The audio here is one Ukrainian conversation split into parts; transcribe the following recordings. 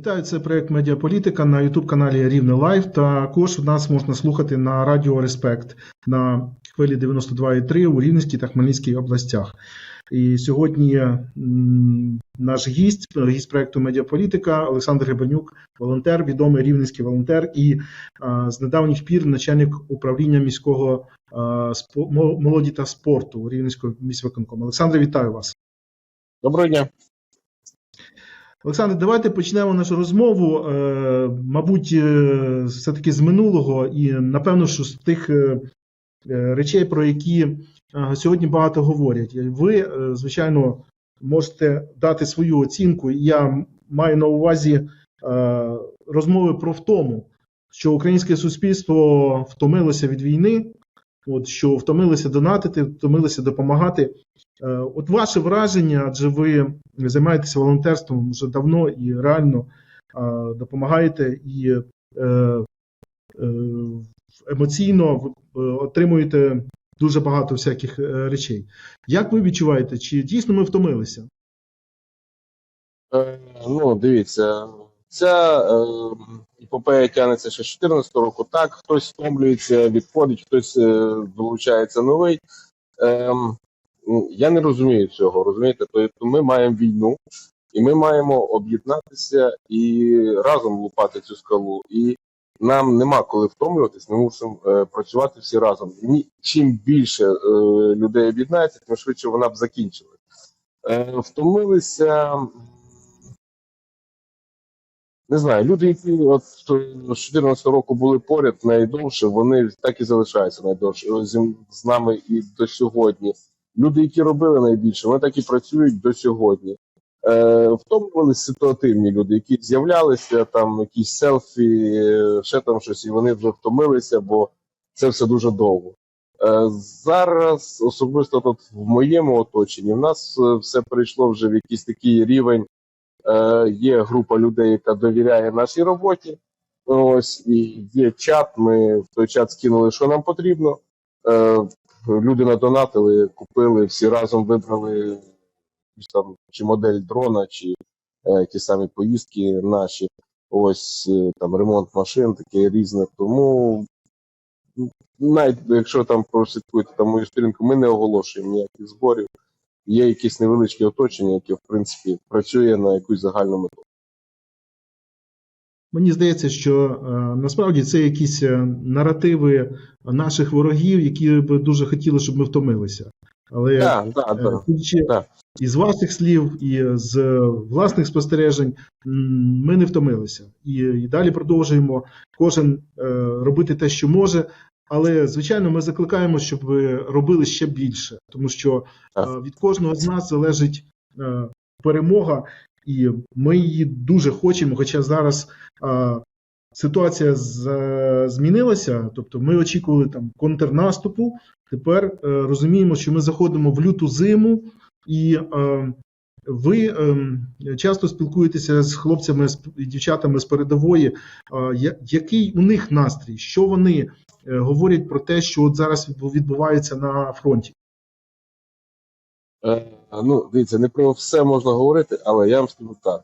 Вітаю, це проект Медіаполітика на Ютуб-каналі Рівне Лайв. Також нас можна слухати на Радіо Респект на хвилі 92,3 у Рівненській та Хмельницькій областях. І сьогодні наш гість, гість проекту Медіаполітика Олександр Гребенюк, волонтер, відомий рівненський волонтер і з недавніх пір начальник управління міського молоді та спорту Рівненського міськвиконкому. Олександр, вітаю вас. Доброго дня. Олександр, давайте почнемо нашу розмову. Е, мабуть, е, все-таки з минулого, і напевно, що з тих е, речей, про які сьогодні багато говорять. Ви, звичайно, можете дати свою оцінку. Я маю на увазі розмови про втому, що українське суспільство втомилося від війни, от що втомилося донатити, втомилося допомагати. Е, От ваше враження, адже ви займаєтеся волонтерством вже давно і реально е, допомагаєте і е, емоційно отримуєте дуже багато всяких речей. Як ви відчуваєте, чи дійсно ми втомилися? Ну, дивіться, ця е, епопея тягнеться ще з 14 року. Так, хтось втомлюється, відходить, хтось е, долучається новий. Е, ну, я не розумію цього, розумієте? Тобто ми маємо війну, і ми маємо об'єднатися і разом лупати цю скалу. І нам нема коли втомлюватись, ми мусимо е, працювати всі разом. Чим більше е, людей об'єднається, тим швидше вона б закінчилась. Е, втомилися. Не знаю, люди, які от з 2014 року були поряд найдовше, вони так і залишаються найдовше з, нами і до сьогодні. Люди, які робили найбільше, вони так і працюють до сьогодні. Е, втомлювалися ситуативні люди, які з'являлися, там якісь селфі, е, ще там щось, і вони вже втомилися, бо це все дуже довго. Е, Зараз, особисто тут в моєму оточенні, в нас е, все перейшло вже в якийсь такий рівень. Е, Є група людей, яка довіряє нашій роботі. Ось і є чат. Ми в той чат скинули, що нам потрібно. Е, Люди надонатили, купили, всі разом вибрали там чи модель дрона, чи е, ті самі поїздки наші. Ось е, там ремонт машин, таке різне. Тому навіть якщо там прослідкуєте там мою сторінку, ми не оголошуємо ніяких зборів. Є якесь невеличке оточення, яке в принципі працює на якусь загальну мету. Мені здається, що е, насправді це якісь е, наративи наших ворогів, які б дуже хотіли, щоб ми втомилися. Але Так, так, Е, так. Судячи Так. із ваших слів, і з власних спостережень, ми не втомилися. І, і далі продовжуємо кожен е, робити те, що може. Але, звичайно, ми закликаємо, щоб ви робили ще більше, тому що е, від кожного з нас залежить е, перемога, і ми її дуже хочемо. Хоча зараз е, ситуація змінилася, тобто ми очікували там контрнаступу. Тепер розуміємо, що ми заходимо в люту зиму, і ви е, часто спілкуєтеся з хлопцями з- і дівчатами з передової. Який у них настрій? Що вони говорять про те, що от зараз відбувається на фронті? Е, ну, дивіться, не про все можна говорити, але я вам скажу так.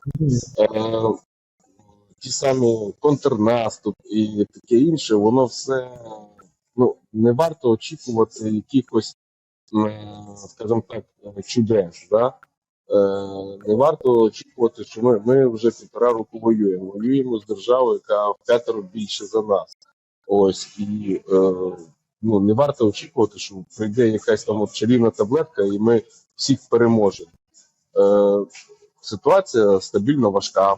Е, ті самі контрнаступ і таке інше, воно все ну, не варто очікувати якихось, скажімо так, е, чудес. Да? Е, не варто очікувати, що ми, ми вже півтора року воюємо. Воюємо з державою, яка в п'ятеро більше за нас. Ось і е, ну, не варто очікувати, що прийде якась там чарівна таблетка, і ми всіх переможемо. Е, ситуація стабільно важка. Е,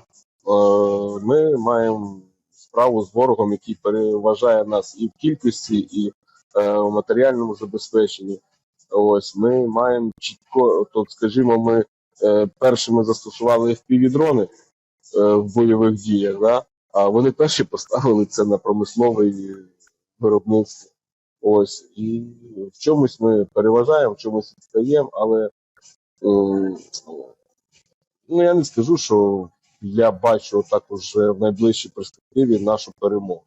ми маємо справу з ворогом, який переважає нас і в кількості, і е, у матеріальному забезпеченні. Ось ми маємо чітко, тут, скажімо, ми е, першими застосували FPV-дрони е, в бойових діях, да? А вони перші поставили це на промислове виробництво. Ось і в чомусь ми переважаємо, в чомусь відстаємо, але ну я не скажу, що я бачу так уже в найближчій перспективі нашу перемогу.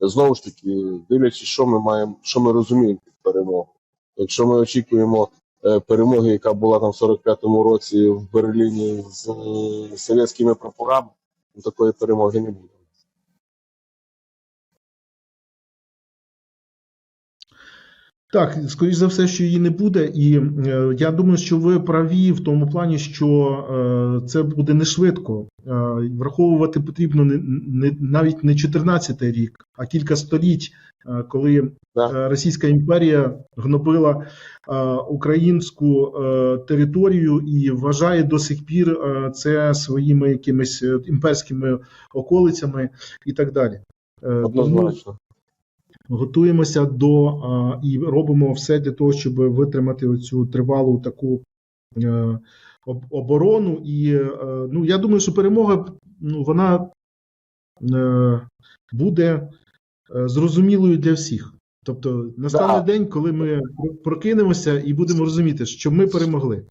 Знову ж таки, дивлячись, що ми маємо, що ми розуміємо під перемогу. Якщо ми очікуємо е, перемоги, яка була там в 45-му році в Берліні з е, совєтськими прапорами, такої перемоги не буде. Так, скоріш за все, що її не буде, і е, я думаю, що ви праві в тому плані, що е, це буде не швидко. Е, враховувати потрібно не, не навіть не 14-й рік, а кілька століть, е, коли е, Російська імперія гнобила е, українську е, територію і вважає до сих пір е, це своїми якимись е, імперськими околицями і так далі. Е, Однозначно. Готуємося до а, і робимо все для того, щоб витримати оцю тривалу таку е, оборону. І е, ну, я думаю, що перемога ну, вона е, буде е, зрозумілою для всіх. Тобто настане Да. день, коли ми прокинемося і будемо розуміти, що ми перемогли.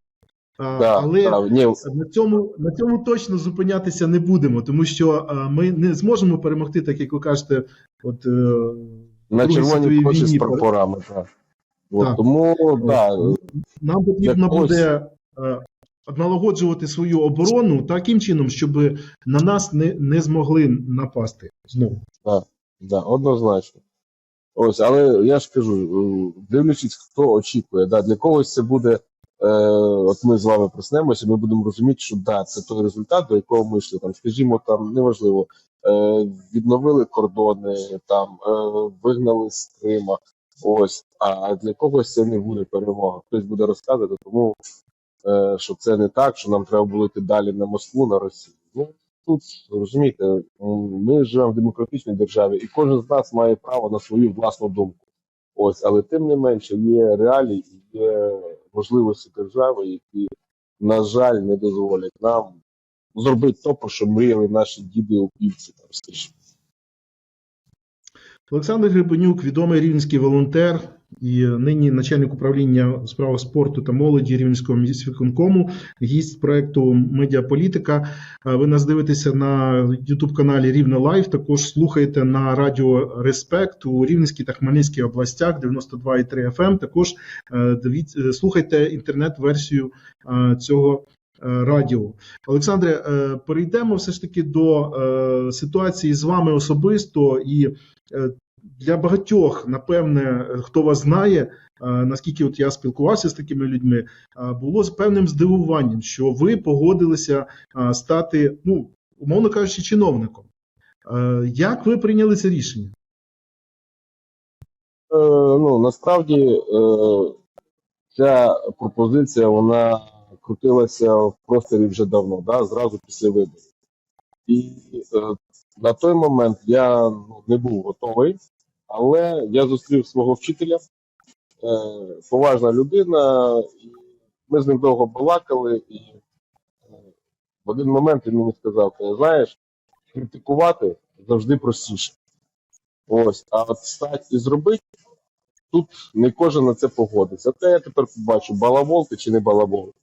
А, Да, але да, ні, на цьому, на цьому точно зупинятися не будемо, тому що а, ми не зможемо перемогти, так як ви кажете, от е, на Другій червоній площі з прапорами. Так. От, Так. Тому да, Нам потрібно Якось- буде е, налагоджувати свою оборону таким чином, щоб на нас не, не змогли напасти знову. Да, однозначно. Ось, але я ж кажу, е, дивлячись, хто очікує, да, для когось це буде. Е, от ми з вами проснемося, ми будемо розуміти, що да, це той результат, до якого ми йшли. Там, скажімо, там неважливо, відновили кордони, там е, вигнали з Крима. Ось, а для когось це не буде перемога. Хтось буде розказувати, тому е, що це не так, що нам треба було йти далі на Москву, на Росію. Ну тут розумієте, ми живемо в демократичній державі, і кожен з нас має право на свою власну думку. Ось, але тим не менше є реалії, є можливості держави, які, на жаль, не дозволять нам зробити то, про що мріяли наші діди опівці, там скажімо. Олександр Гребенюк, відомий рівненський волонтер і нині начальник управління у спорту та молоді Рівненського міськвиконкому, гість проекту Медіаполітика. Ви нас дивитеся на youtube каналі Рівне Лайф. Також слухаєте на радіо Респект у Рівненській та Хмельницькій областях 92,3 FM. Також е, дивіться, е, слухайте інтернет-версію е, цього. Е, Радіо Олександре, е, перейдемо все ж таки до е, ситуації з вами особисто і для багатьох, напевне, хто вас знає, наскільки от я спілкувався з такими людьми, було з певним здивуванням, що ви погодилися стати, ну, умовно кажучи, чиновником. Як ви прийняли це рішення? Е, ну, насправді е, ця пропозиція вона крутилася в просторі вже давно, да, зразу після виборів. І е, на той момент я ну, не був готовий, але я зустрів свого вчителя, е, поважна людина, і ми з ним довго балакали, і е, в один момент він мені сказав: ти знаєш, критикувати завжди простіше. Ось, а от стати і зробити тут не кожен на це погодиться. Та я тепер побачу, балабол ти чи не балабол.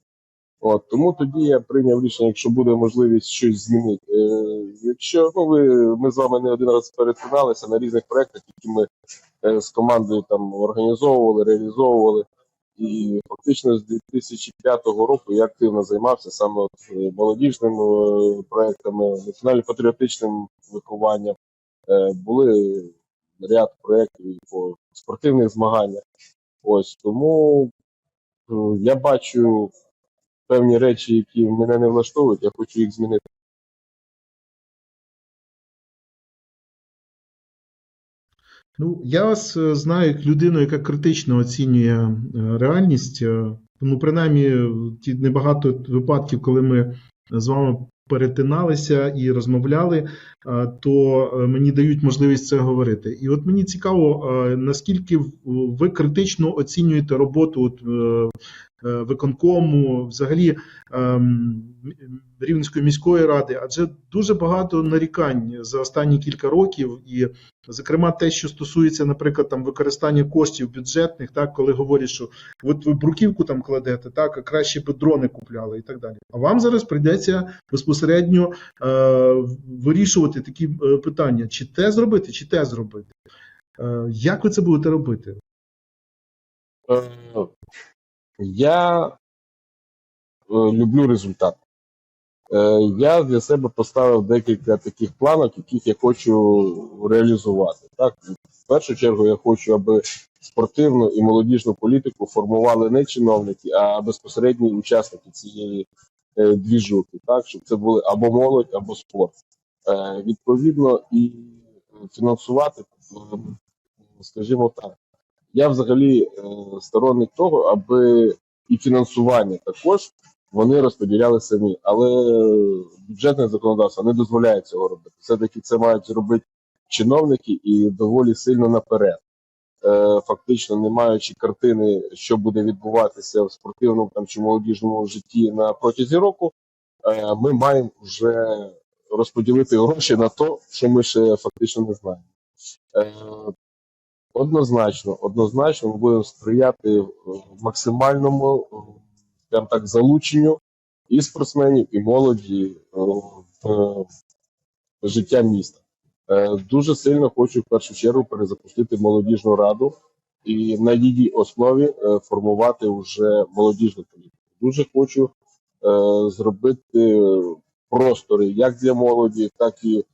От, тому тоді я прийняв рішення, якщо буде можливість щось змінити. Е, якщо ну, ви, ми з вами не один раз перетиналися на різних проєктах, які ми е, з командою там організовували, реалізовували. І фактично з 2005 року я активно займався саме от, е, молодіжними е, проектами, національно-патріотичним вихованням. Е, були ряд проєктів по спортивних змаганнях. Ось тому я бачу певні речі, які мене не влаштовують, я хочу їх змінити. Ну, я вас е, знаю як людину, яка критично оцінює е, реальність. Е, Ну, принаймні, ті небагато випадків, коли ми з вами перетиналися і розмовляли, то мені дають можливість це говорити. І от мені цікаво, наскільки ви критично оцінюєте роботу от, виконкому, взагалі ем, Рівненської міської ради, адже дуже багато нарікань за останні кілька років, і, зокрема, те, що стосується, наприклад, там використання коштів бюджетних, так, коли говорять, що от ви бруківку там кладете, так, а краще би дрони купляли і так далі. А вам зараз прийдеться безпосередньо е, вирішувати такі е, питання: чи те зробити, чи те зробити. Е, як ви це будете робити? Я е, люблю результат. Е, Я для себе поставив декілька таких планок, яких я хочу реалізувати. Так, в першу чергу я хочу, аби спортивну і молодіжну політику формували не чиновники, а безпосередні учасники цієї е, двіжухи, так, щоб це були або молодь, або спорт. Відповідно, і фінансувати, скажімо так. Я взагалі е, сторонник того, аби і фінансування також вони розподіляли самі, але бюджетне законодавство не дозволяє цього робити. Все-таки це мають робити чиновники і доволі сильно наперед. Е, Фактично, не маючи картини, що буде відбуватися в спортивному там чи молодіжному житті на протязі року, е, ми маємо вже розподілити гроші на те, що ми ще фактично не знаємо. Однозначно, однозначно, ми будемо сприяти е, максимальному е, скажімо так, залученню і спортсменів, і молоді е, в життя міста. Дуже сильно хочу в першу чергу перезапустити молодіжну раду і на її основі формувати вже молодіжну політику. Дуже хочу зробити простори як для молоді, так і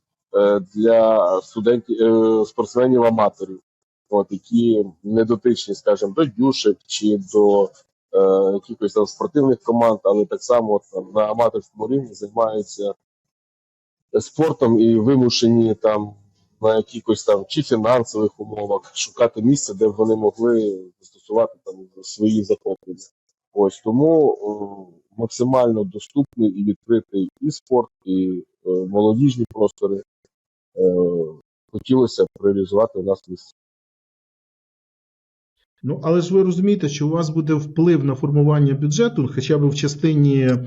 для студентів, спортсменів-аматорів, от, які не дотичні, скажімо, до дюшек чи до е, якихось там спортивних команд, але так само там, на аматорському рівні займаються спортом і вимушені там на якихось там чи фінансових умовах шукати місце, де б вони могли застосувати там свої захоплення. Ось тому о, максимально доступний і відкритий і спорт, і е, молодіжні простори е, хотілося б реалізувати у нас в місті. Ну, але ж ви розумієте, що у вас буде вплив на формування бюджету, хоча б в частині е,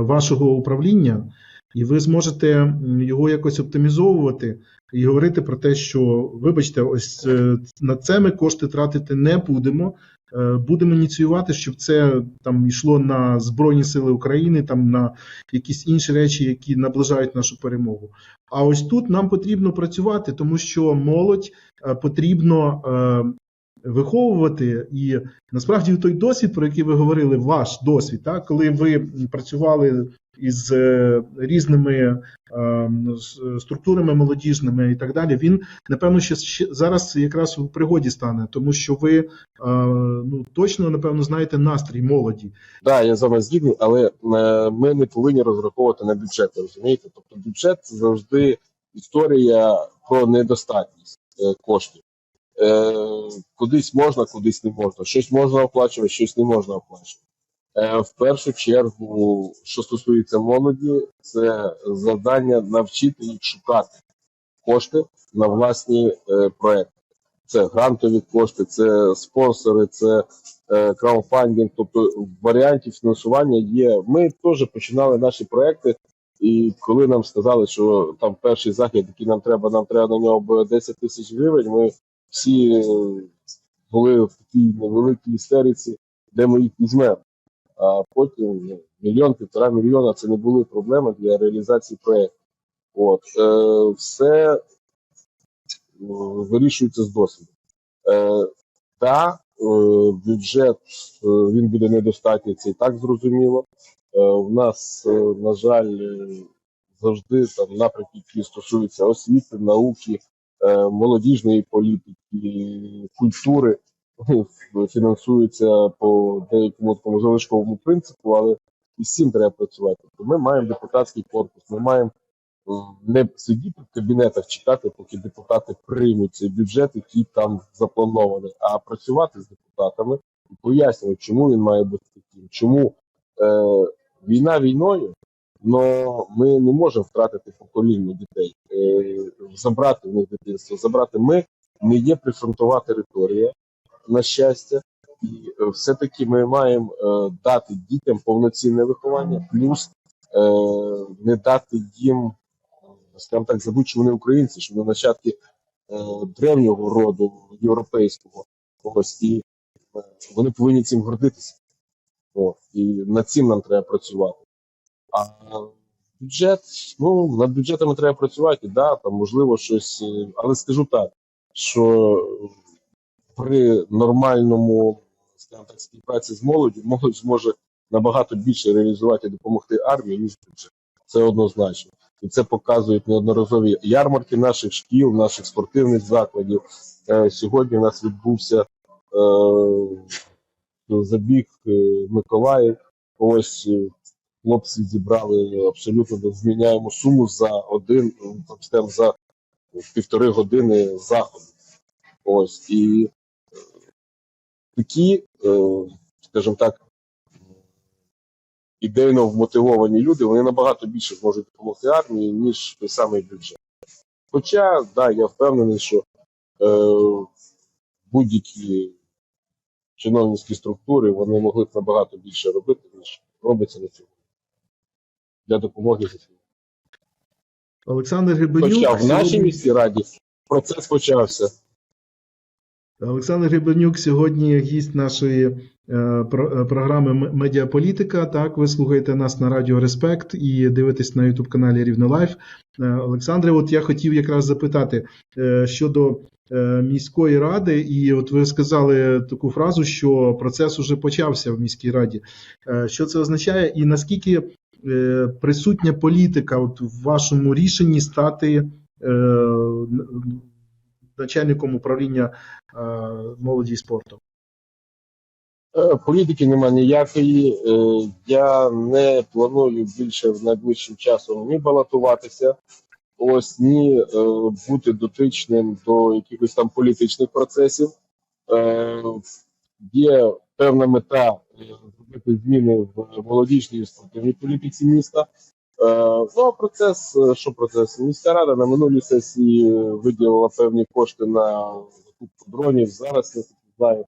вашого управління, і ви зможете його якось оптимізовувати і говорити про те, що, вибачте, ось е, на це ми кошти тратити не будемо. Е, Будемо ініціювати, щоб це там йшло на Збройні Сили України, там на якісь інші речі, які наближають нашу перемогу. А ось тут нам потрібно працювати, тому що молодь потрібно виховувати. І насправді той досвід, про який ви говорили, ваш досвід, так, коли ви працювали із е, різними е, структурами молодіжними і так далі, він напевно ще, зараз якраз у пригоді стане, тому що ви е, ну, точно напевно знаєте настрій молоді. Так, да, я з вами згідний, але ми не повинні розраховувати на бюджет, розумієте? Тобто бюджет завжди історія про недостатність коштів. Е, кудись можна, кудись не можна. Щось можна оплачувати, щось не можна оплачувати. Е, в першу чергу, що стосується молоді, це завдання навчити їх шукати кошти на власні е, проекти. Це грантові кошти, це спонсори, це е, краудфандинг, тобто варіантів фінансування є. Ми теж починали наші проекти, і коли нам сказали, що там перший захід, який нам треба, нам треба на нього буде 10 тисяч гривень, ми всі е, були в такій невеликій істериці, де ми їх візьмемо. А потім ну, мільйон, півтора мільйона це не були проблеми для реалізації проєкту. От, е, все е, вирішується з досвіду. Е, та е, бюджет е, він буде недостатній, це і так зрозуміло. Е, у нас, е, на жаль, е, завжди там напрямки, які стосуються освіти, науки, молодіжної політики, культури, фінансуються по деякому такому залишковому принципу, але і з цим треба працювати. Ми маємо депутатський корпус, ми маємо не сидіти в кабінетах, чекати, поки депутати приймуть цей бюджет, який там запланований, а працювати з депутатами і пояснювати, чому він має бути таким, чому е, війна війною, але ми не можемо втратити покоління дітей, е, забрати в них дитинство. Забрати ми не є прифронтова територія, на щастя, і е, все-таки ми маємо е, дати дітям повноцінне виховання, плюс не дати їм, скажімо так, забути, що вони українці, що вони нащадки древнього роду європейського. Ось і вони повинні цим гордитися. О, і над цим нам треба працювати. А бюджет, ну, над бюджетами треба працювати, да, там можливо щось, е, але скажу так, що при нормальному скажімо так, співпраці з молоддю, молодь зможе набагато більше реалізувати і допомогти армії, ніж бюджет. Це однозначно. І це показують неодноразові ярмарки наших шкіл, наших спортивних закладів. Е, Сьогодні у нас відбувся е, забіг е, Миколаїв. Ось е, хлопці зібрали абсолютно незміняємо суму за один, там, за півтори години заходу. Ось і е, такі, е, скажімо так, ідейно вмотивовані люди, вони набагато більше зможуть допомогти армії, ніж той самий бюджет. Хоча, да, я впевнений, що е, будь-які чиновницькі структури вони могли б набагато більше робити, ніж робиться на цьому. Для допомоги ЗСУ. Олександр Гребенюк. Хоча в нашій міській раді процес почався. Олександр Гребенюк сьогодні гість нашої е, е, програми Медіаполітика. Так, ви слухаєте нас на Радіо Респект і дивитесь на Ютуб каналі Рівне Лайф. Е, Олександре, от я хотів якраз запитати е, щодо е, міської ради, і от ви сказали таку фразу, що процес уже почався в міській раді. Е, Що це означає, і наскільки присутня політика от в вашому рішенні стати е, начальником управління е, молоді і спорту. Е, Політики нема ніякої. Е, Я не планую більше в найближчим часом ні балотуватися, ось ні е, бути дотичним до якихось там політичних процесів. Є певна мета е, зробити зміни в молодіжній спортивній політиці міста. Е, Ну а процес, е, що процес? Міська рада на минулій сесії виділила певні кошти на закупку дронів. Зараз я знаю.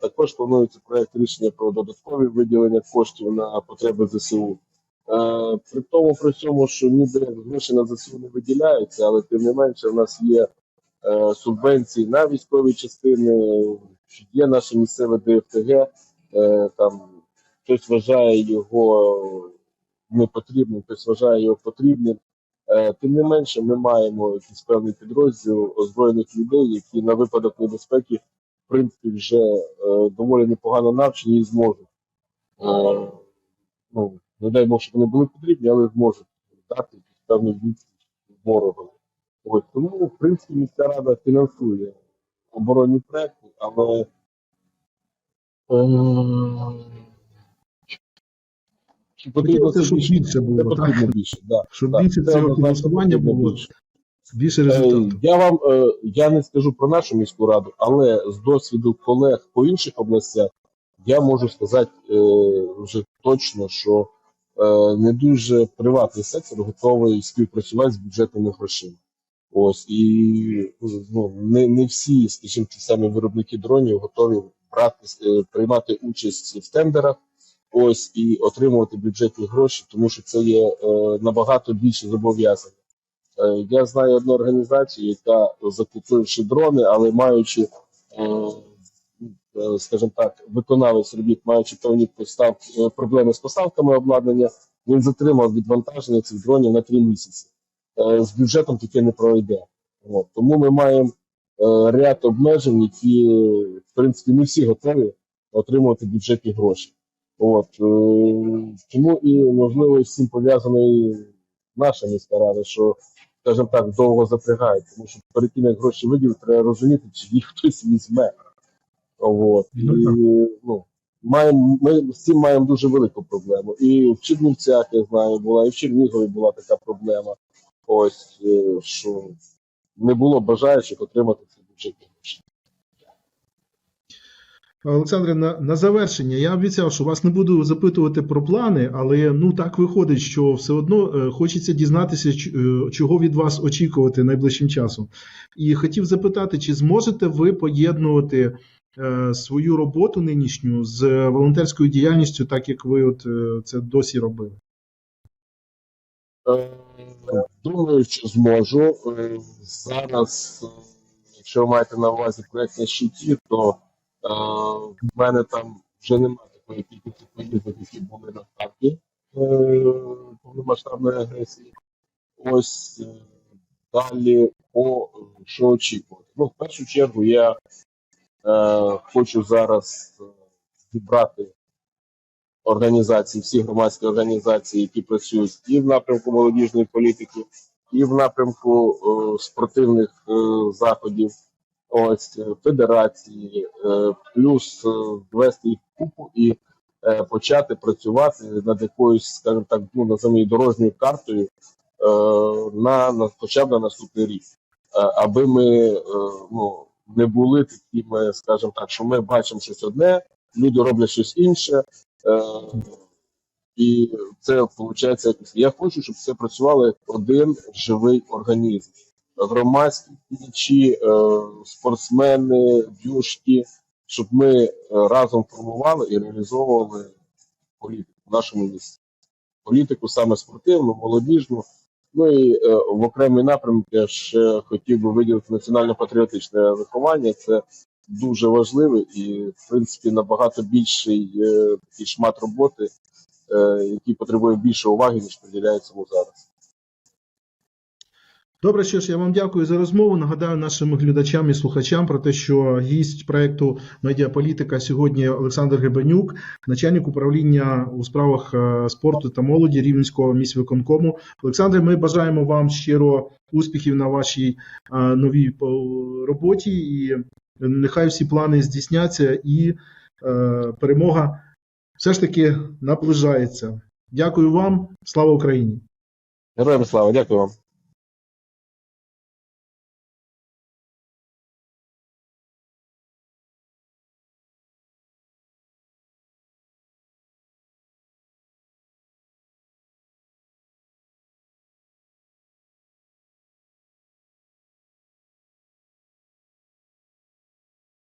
Також планується проект рішення про додаткові виділення коштів на потреби ЗСУ. При тому, при цьому, що ніде гроші на ЗСУ не виділяються, але тим не менше, в нас є субвенції на військові частини, є наше місцеве ДФТГ, е, там хтось вважає його непотрібним, хтось вважає його потрібним. Е, Тим не менше, ми маємо якийсь певний підрозділ озброєних людей, які на випадок небезпеки в принципі, вже е, доволі непогано навчені і зможуть. Ну, не дай Бог, щоб вони були потрібні, але зможуть дати певну відсіч ворогу. Ось тому, в принципі, міська рада фінансує оборонні проекти, але е, потрібно це щоб більше? більше Це було, так? більше, да. Щоб Так, більше це цього однозначно фінансування потрібно було, більше. більше Е, результату. Я вам е, я не скажу про нашу міську раду, але з досвіду колег по інших областях я можу сказати е, вже точно, що е, не дуже приватний сектор готовий співпрацювати з бюджетними грошима. Ось і ну, не, не всі, скажімо, ті самі виробники дронів готові брати е, приймати участь в тендерах. Ось і отримувати бюджетні гроші, тому що це є е, набагато більше зобов'язань. Е, Я знаю одну організацію, яка закупивши дрони, але маючи, е, е, скажімо так, виконавець робіт, маючи певні постав, е, проблеми з поставками обладнання, він затримав відвантаження цих дронів на три місяці. Е, З бюджетом таке не пройде. От. Тому ми маємо е, ряд обмежень, які, в принципі, не всі готові отримувати бюджетні гроші. От. е, Тому і, можливо, з цим пов'язана і наша міська рада, що скажімо так, довго запрягають, тому що перед тим, як гроші виділити, треба розуміти, чи їх хтось візьме. От. І, Ну, ну, маємо, ми з цим маємо дуже велику проблему. І в Чернівцях, я знаю, була, і в Чернігові була така проблема. Ось, е, що не було бажаючих отримати ці гроші. Олександре, на, на завершення я обіцяв, що вас не буду запитувати про плани, але ну так виходить, що все одно е, хочеться дізнатися, е, чого від вас очікувати найближчим часом. І хотів запитати, чи зможете ви поєднувати свою роботу нинішню з волонтерською діяльністю, так як ви от це досі робили? Е, Думаю, що зможу. Е, Зараз, е, якщо ви маєте на увазі проект на щиті, то в мене там вже немає такої кількості поїздок, які були на старті повномасштабної агресії. Ось далі по що очікувати. Ну, в першу чергу я е, хочу зараз зібрати організацій, всі громадські організації, які працюють і в напрямку молодіжної політики, і в напрямку е, спортивних е, заходів, ось е, федерації, е, плюс е, ввести їх в купу і е, почати працювати над якоюсь, скажімо так, ну називаємо дорожньою картою е, на, на хоча б на наступний рік, Е, аби ми е, ну, не були такими, скажімо так, що ми бачимо щось одне, люди роблять щось інше. Е, і це виходить. Я хочу, щоб це як один живий організм. Громадські діячі, е, спортсмени, дюшки, щоб ми е, разом формували і реалізовували політику в нашому місті. Політику саме спортивну, молодіжну. Ну і в окремий напрямок я ще хотів би виділити національно-патріотичне виховання. Це дуже важливе і, в принципі, набагато більший е, такий шмат роботи, е, який потребує більше уваги, ніж приділяється йому зараз. Добре, що ж, я вам дякую за розмову. Нагадаю нашим глядачам і слухачам про те, що гість проекту Медіаполітика сьогодні Олександр Гребенюк, начальник управління у справах е, спорту та молоді Рівненського міськвиконкому. Олександре, ми бажаємо вам щиро успіхів на вашій новій роботі, і нехай всі плани здійсняться, і е, перемога все ж таки наближається. Дякую вам, слава Україні! Героям слава, дякую вам.